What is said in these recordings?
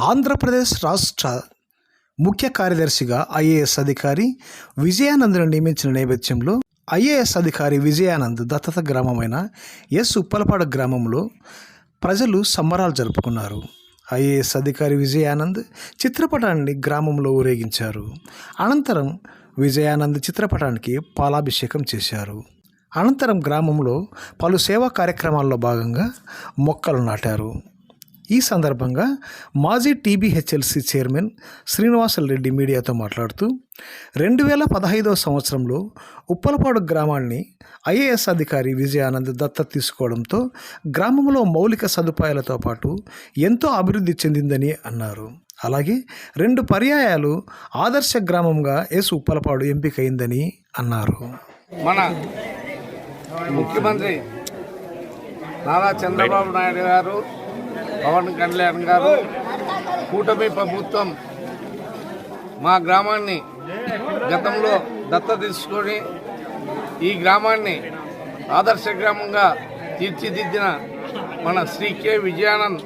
ఆంధ్రప్రదేశ్ రాష్ట్ర ముఖ్య కార్యదర్శిగా ఐఏఎస్ అధికారి విజయానంద్ను నియమించిన నేపథ్యంలో ఐఏఎస్ అధికారి విజయానంద్ దత్తత గ్రామమైన ఎస్ ఉప్పలపాడు గ్రామంలో ప్రజలు సంబరాలు జరుపుకున్నారు. ఐఏఎస్ అధికారి విజయానంద్ చిత్రపటాన్ని గ్రామంలో ఊరేగించారు. అనంతరం విజయానంద్ చిత్రపటానికి పాలాభిషేకం చేశారు. అనంతరం గ్రామంలో పలు సేవా కార్యక్రమాల్లో భాగంగా మొక్కలు నాటారు. ఈ సందర్భంగా మాజీ టీబీహెచ్ఎల్సీ చైర్మన్ శ్రీనివాసరెడ్డి మీడియాతో మాట్లాడుతూ రెండు వేల పదహైదవ సంవత్సరంలో ఉప్పలపాడు గ్రామాన్ని ఐఏఎస్ అధికారి విజయానంద్ దత్తత తీసుకోవడంతో గ్రామంలో మౌలిక సదుపాయాలతో పాటు ఎంతో అభివృద్ధి చెందిందని అన్నారు. అలాగే రెండు పర్యాయాలు ఆదర్శ గ్రామంగా ఎస్ ఉప్పలపాడు ఎంపికైందని అన్నారు. మన ముఖ్యమంత్రి నారా చంద్రబాబు నాయుడు గారు పవన్ కళ్యాణ్ గారు కూటమి ప్రభుత్వం మా గ్రామాన్ని గతంలో దత్త తీసుకొని ఈ గ్రామాన్ని ఆదర్శ గ్రామంగా తీర్చిదిద్దిన మన శ్రీ కె విజయానంద్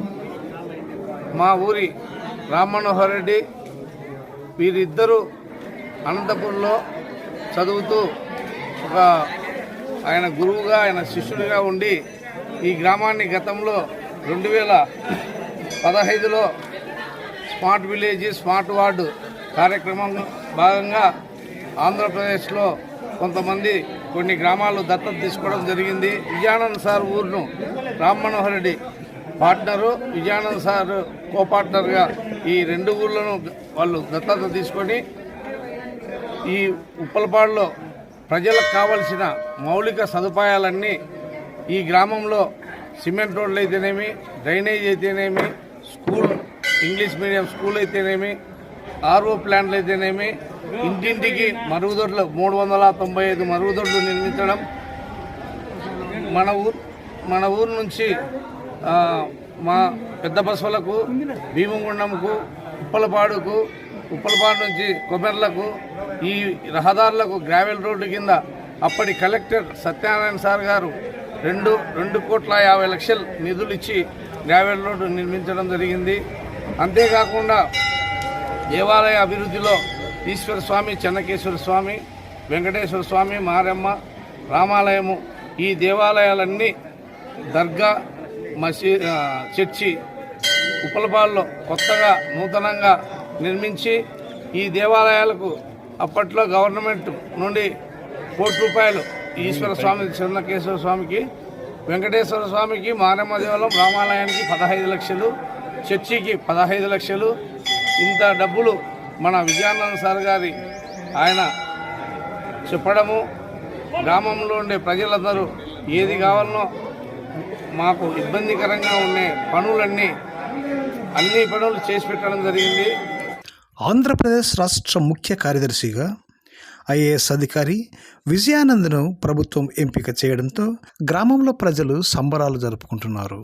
మా ఊరి రామ్మనోహర్ రెడ్డి వీరిద్దరూ అనంతపురంలో చదువుతూ ఒక ఆయన గురువుగా ఆయన శిష్యుడిగా ఉండి ఈ గ్రామాన్ని గతంలో రెండు వేల పదహైదులో స్మార్ట్ విలేజ్ స్మార్ట్ వార్డు కార్యక్రమం భాగంగా ఆంధ్రప్రదేశ్లో కొంతమంది కొన్ని గ్రామాలు దత్తత తీసుకోవడం జరిగింది. విజయానంద్ సార్ ఊరును Ram Manohar Reddy partner. Vijayanand sir co పార్ట్నర్గా ఈ రెండు ఊర్లను వాళ్ళు దత్తత తీసుకొని ఈ ఉప్పలపాడులో ప్రజలకు కావలసిన మౌలిక సదుపాయాలన్నీ ఈ గ్రామంలో సిమెంట్ రోడ్లు అయితేనేమి డ్రైనేజ్ అయితేనేమి స్కూల్ ఇంగ్లీష్ మీడియం స్కూల్ అయితేనేమి ఆర్ఓ ప్లాంట్లు అయితేనేమి ఇంటింటికి మరుగుదొడ్లు మూడు వందల తొంభై ఐదు మరుగుదొడ్లు నిర్మించడం. మన ఊరు మన ఊరు నుంచి మా పెద్ద బస్సులకు భీమగుండంకు ఉప్పలపాడుకు ఉప్పలపాడు నుంచి కొమెర్లకు ఈ రహదారులకు గ్రావెల్ రోడ్డు కింద అప్పటి కలెక్టర్ సత్యనారాయణ సార్ గారు రెండు రెండు కోట్ల యాభై లక్షలు నిధులు ఇచ్చి గ్రావెల్ రోడ్డు నిర్మించడం జరిగింది. అంతేకాకుండా దేవాలయ అభివృద్ధిలో ఈశ్వర స్వామి చెన్నకేశ్వర స్వామి వెంకటేశ్వర స్వామి మారమ్మ రామాలయము ఈ దేవాలయాలన్నీ దర్గా మసీ చర్చి ఉప్పలపాల్లో కొత్తగా నూతనంగా నిర్మించి ఈ దేవాలయాలకు అప్పట్లో గవర్నమెంట్ నుండి కోటి రూపాయలు ఈశ్వర స్వామి చెన్నకేశ్వర స్వామికి వెంకటేశ్వర స్వామికి మారమ్మ దేవాలయం రామాలయానికి పదహైదు లక్షలు చర్చికి పదహైదు లక్షలు. ఇంత డబ్బులు మన విజయానంద సార్ గారి ఆయన చెప్పడము గ్రామంలో ఉండే ప్రజలందరూ ఏది కావాలనో మాకు ఇబ్బందికరంగా ఉండే పనులన్నీ అన్ని పనులు చేసి పెట్టడం జరిగింది. ఆంధ్రప్రదేశ్ రాష్ట్ర ముఖ్య కార్యదర్శిగా ఐఏఎస్ అధికారి విజయానంద్ను ప్రభుత్వం ఎంపిక చేయడంతో గ్రామంలో ప్రజలు సంబరాలు జరుపుకుంటున్నారు.